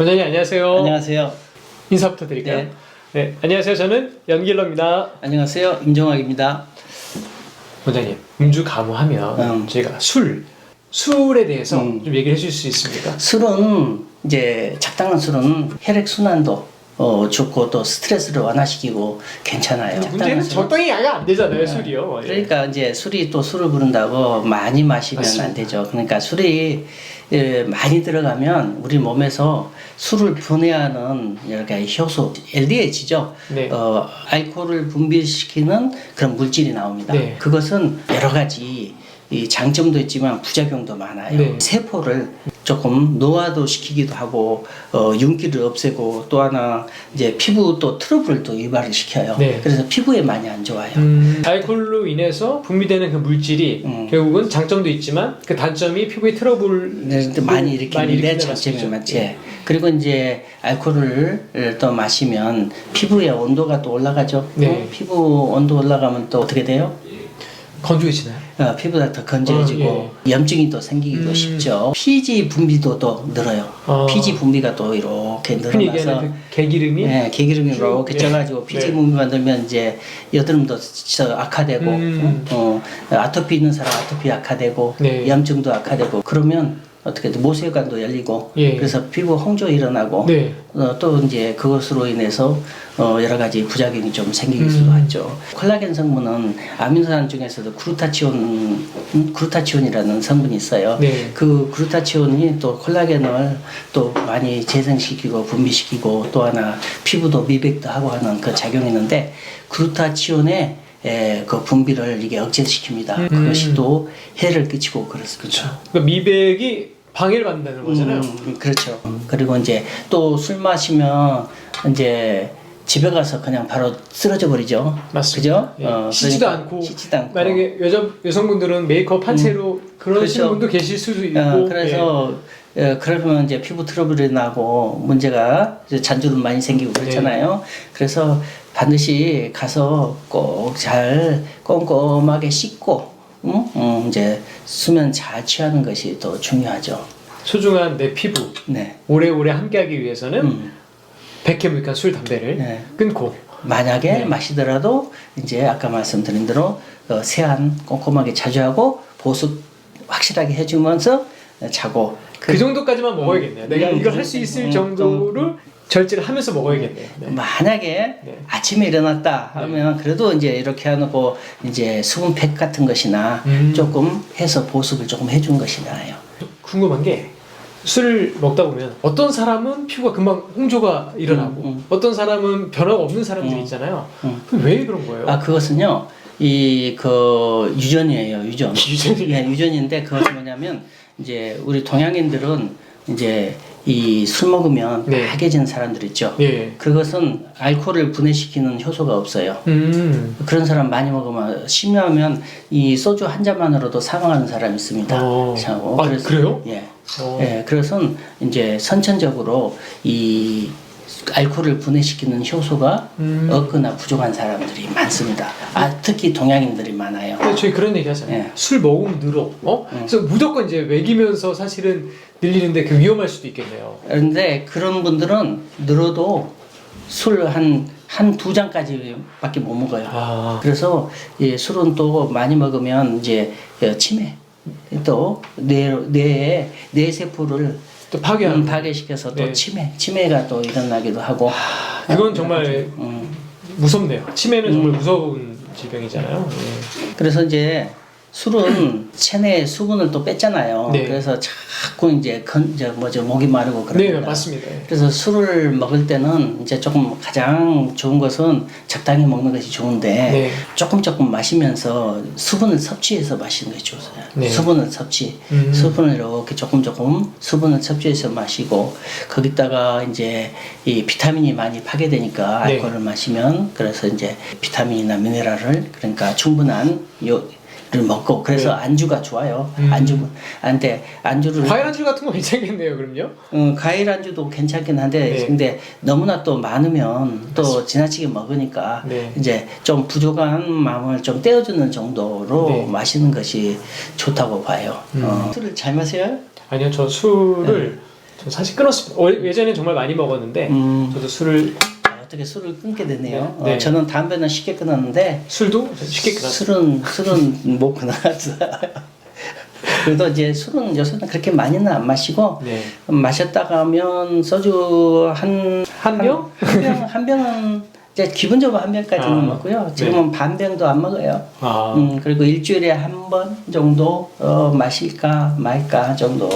원장님 안녕하세요. 안녕하세요. 인사부터 드릴까요? 네. 네. 안녕하세요. 저는 연길러입니다. 안녕하세요. 임종학입니다. 원장님, 음주 가무하면 음. 저희가 술, 술에 대해서 음. 좀 얘기를 해줄 수 있습니까? 술은 이제 적당한 술은 혈액 순환도 어, 좋고 또 스트레스를 완화시키고 괜찮아요. 문제는. 적당히 야가 안 되잖아요, 술이요. 예. 그러니까 이제 술이 또 술을 부른다고 많이 마시면 맞습니다. 안 되죠. 그러니까 술이 예, 많이 들어가면 우리 몸에서 술을 분해하는 여러 가지 효소, LDH죠. 네. 어, 알코올을 분비시키는 그런 물질이 나옵니다. 네. 그것은 여러 가지 이 장점도 있지만 부작용도 많아요. 네. 세포를 조금 노화도 시키기도 하고 어, 윤기를 없애고 또 하나 이제 피부 또 트러블을 또 유발을 시켜요. 네. 그래서 피부에 많이 안 좋아요. 음, 알코올로 인해서 분비되는 그 물질이 음. 결국은 장점도 있지만 그 단점이 피부에 트러블 네, 많이 일으키는데 장점이. 맞지. 예. 그리고 이제 알코올을 또 마시면 피부의 온도가 또 올라가죠. 네. 어? 피부 온도 올라가면 또 어떻게 돼요? 건조해지나요? 어, 피부가 더 건조해지고 어, 염증이 또 생기기도 음. 쉽죠. 피지 분비도 또 늘어요. 어. 피지 분비가 또 이렇게 늘어나서 그 개기름이 네, 개기름이 쭉, 이렇게 네. 쪄가지고 피지 네. 분비 만들면 이제 여드름도 저 악화되고 음. 어, 어, 아토피 있는 사람 아토피 악화되고 네. 염증도 악화되고 그러면 어떻게 돼? 모세혈관도 열리고 예. 그래서 피부 홍조 일어나고 네. 어, 또 이제 그것으로 인해서 어, 여러 가지 부작용이 좀 생길 음. 수도 있죠. 콜라겐 성분은 아미노산 중에서도 그루타치온, 음, 그루타치온이라는 성분이 있어요. 네. 그 그루타치온이 또 콜라겐을 또 많이 재생시키고 분비시키고 또 하나 피부도 미백도 하고 하는 그 작용이 있는데 그루타치온의 에, 그 분비를 이게 억제시킵니다. 음. 그것이 또 해를 끼치고 그렇습니다. 그러니까 미백이 방해를 받는다는 거잖아요. 음, 그렇죠. 그리고 이제 또 술 마시면 이제 집에 가서 그냥 바로 쓰러져 버리죠. 맞습니다. 그죠? 예. 어, 씻지도 그러니까 않고 씻지도 않고. 만약에 여자 여성분들은 메이크업 한 채로 그렇죠. 분도 계실 수도 있고 어, 그래서 어, 그러면 이제 피부 트러블이 나고 문제가 이제 잔주름 많이 생기고 네. 그렇잖아요. 그래서 반드시 가서 꼭 잘 꼼꼼하게 씻고 음? 음, 이제 수면 잘 취하는 것이 더 중요하죠. 예. 소중한 내 피부 네. 오래오래 함께하기 위해서는 음. 백해무익한 술 담배를 네. 끊고 만약에 네. 마시더라도 이제 아까 말씀드린 대로 어, 세안 꼼꼼하게 자주 하고 보습 확실하게 해주면서 자고 그, 정도까지만 먹어야겠네요. 내가 음, 이걸 할 수 있을 음, 정도를 절제를 하면서 먹어야겠네요. 네. 만약에 네. 아침에 일어났다 하면 그래도 이제 이렇게 하고 이제 수분팩 같은 것이나 음. 조금 해서 보습을 조금 해준 것이 나아요. 궁금한 게 술을 먹다 보면 어떤 사람은 피부가 금방 홍조가 일어나고 음, 음. 어떤 사람은 변화가 없는 사람들이 음. 있잖아요. 음. 그왜 그런 거예요? 아 그것은요 이 그 유전이에요 유전. 유전이요? 예 유전인데 그것은 뭐냐면 이제 우리 동양인들은 이제 이 술 먹으면 네. 빨개지는 사람들 있죠. 예. 그것은 알코올을 분해시키는 효소가 없어요. 음. 그런 사람 많이 먹으면 심하면 이 소주 한 잔만으로도 사망하는 사람 이 있습니다. 어. 자, 아, 그래요? 예. 어. 예, 그래서 이제 선천적으로 이 알코올을 분해시키는 효소가 음. 없거나 부족한 사람들이 많습니다. 아, 특히 동양인들이 많아요. 근데 저희 그런 얘기 하잖아요. 예. 술 먹으면 늘어. 어? 그래서 무조건 이제 먹이면서 사실은 늘리는데 그 위험할 수도 있겠네요. 그런데 그런 분들은 늘어도 술 한, 한 두 잔까지밖에 못 먹어요. 아. 그래서 이 술은 또 많이 먹으면 이제 어, 치매 또 뇌, 뇌에 뇌 세포를 또 파괴하는. 음, 파괴시켜서 또 네. 치매 치매가 또 일어나기도 하고 이건 정말 음, 무섭네요. 치매는 정말 무서운 질병이잖아요. 예. 그래서 이제 술은 체내에 수분을 또 뺐잖아요. 네. 그래서 자꾸 이제 건, 저 뭐죠 목이 마르고 네, 그럽니다. 맞습니다. 예. 그래서 술을 먹을 때는 이제 조금 가장 좋은 것은 적당히 먹는 것이 좋은데 네. 조금 조금 마시면서 수분을 섭취해서 마시는 것이 좋아요. 네. 수분을 섭취, 음. 수분을 이렇게 조금 조금 수분을 섭취해서 마시고 거기다가 이제 이 비타민이 많이 파괴되니까 네. 알코올을 마시면 그래서 이제 비타민이나 미네랄을 그러니까 충분한 요. 를 먹고 그래서 네. 안주가 좋아요. 음. 안주, 안데 안주를 과일 안주 같은 거 괜찮겠네요, 그럼요? 어, 과일 안주도 괜찮긴 한데 네. 근데 너무나 또 많으면 또 지나치게 먹으니까 네. 이제 좀 부족한 마음을 좀 떼어주는 정도로 네. 마시는 것이 좋다고 봐요. 음. 어. 술을 잘 마셔요? 아니요, 저 술을 저 사실 끊었습니다. 어, 예전에 정말 많이 먹었는데 음. 저도 술을 아, 어떻게 술을 끊게 됐네요. 네. 어, 저는 담배는 쉽게 끊었는데 술도 쉽게 끊었어요. 술은 술은 못 끊었어요. 그래도 이제 술은 요새는 그렇게 많이는 안 마시고 네. 마셨다가 하면 소주 한 한 병? 한 병, 한 병은 이제 기본적으로 한 병까지는 아, 먹고요. 지금은 반 병도 안 먹어요. 아, 음, 그리고 일주일에 한 번 정도 어, 마실까 말까 정도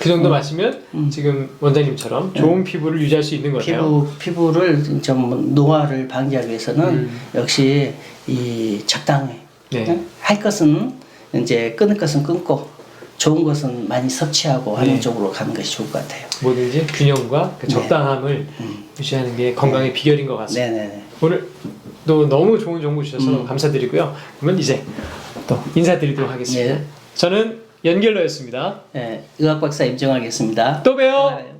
그 정도 마시면 지금 원장님처럼 좋은 피부를 유지할 수 있는 거네요. 음. 피부 피부를 좀 노화를 방지하기 위해서는 음. 역시 이 적당히 네. 응? 할 것은 이제 끊을 것은 끊고 좋은 것은 많이 섭취하고 하는 네. 쪽으로 가는 것이 좋을 것 같아요. 뭐든지 균형과 그 네. 적당함을 유지하는 게 건강의 비결인 것 같습니다. 네네네. 오늘 또 너무 좋은 정보 주셔서 음. 감사드리고요. 그러면 이제 또 인사드리도록 하겠습니다. 네. 저는 연결러였습니다. 네, 의학 박사 임정하겠습니다. 또 봬요. 네.